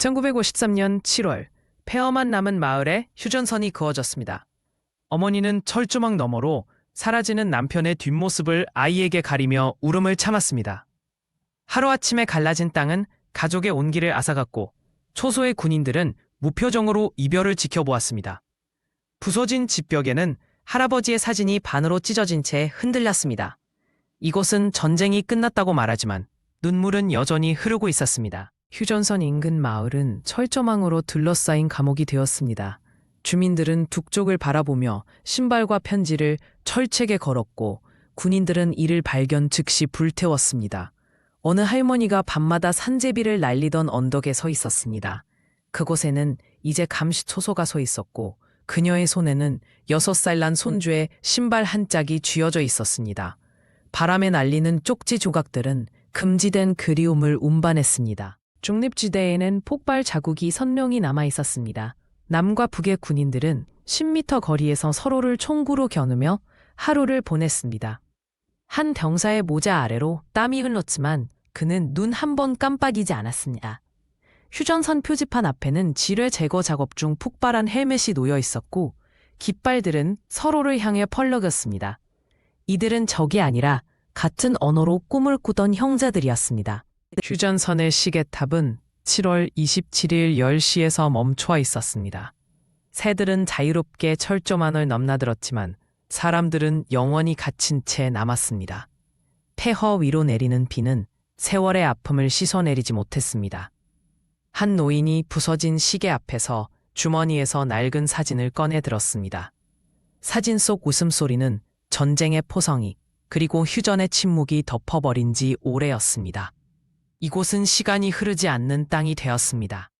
1953년 7월 폐허만 남은 마을에 휴전선이 그어졌습니다. 어머니는 철조망 너머로 사라지는 남편의 뒷모습을 아이에게 가리며 울음을 참았습니다. 하루아침에 갈라진 땅은 가족의 온기를 앗아갔고 초소의 군인들은 무표정으로 이별을 지켜보았습니다. 부서진 집벽에는 할아버지의 사진이 반으로 찢어진 채 흔들렸습니다. 이곳은 전쟁이 끝났다고 말하지만 눈물은 여전히 흐르고 있었습니다. 휴전선 인근 마을은 철조망으로 둘러싸인 감옥이 되었습니다. 주민들은 북쪽을 바라보며 신발과 편지를 철책에 걸었고 군인들은 이를 발견 즉시 불태웠습니다. 어느 할머니가 밤마다 산제비를 날리던 언덕에 서 있었습니다. 그곳에는 이제 감시 초소가 서 있었고 그녀의 손에는 여섯 살 난 손주의 신발 한 짝이 쥐어져 있었습니다. 바람에 날리는 쪽지 조각들은 금지된 그리움을 운반했습니다. 중립지대에는 폭발 자국이 선명히 남아 있었습니다. 남과 북의 군인들은 10m 거리에서 서로를 총구로 겨누며 하루를 보냈습니다. 한 병사의 모자 아래로 땀이 흘렀지만 그는 눈 한 번 깜빡이지 않았습니다. 휴전선 표지판 앞에는 지뢰 제거 작업 중 폭발한 헬멧이 놓여 있었고 깃발들은 서로를 향해 펄럭였습니다. 이들은 적이 아니라 같은 언어로 꿈을 꾸던 형제들이었습니다. 휴전선의 시계탑은 7월 27일 10시에서 멈춰 있었습니다. 새들은 자유롭게 철조망을 넘나들었지만 사람들은 영원히 갇힌 채 남았습니다. 폐허 위로 내리는 비는 세월의 아픔을 씻어내리지 못했습니다. 한 노인이 부서진 시계 앞에서 주머니에서 낡은 사진을 꺼내 들었습니다. 사진 속 웃음소리는 전쟁의 포성이 그리고 휴전의 침묵이 덮어버린 지 오래였습니다. 이곳은 시간이 흐르지 않는 땅이 되었습니다.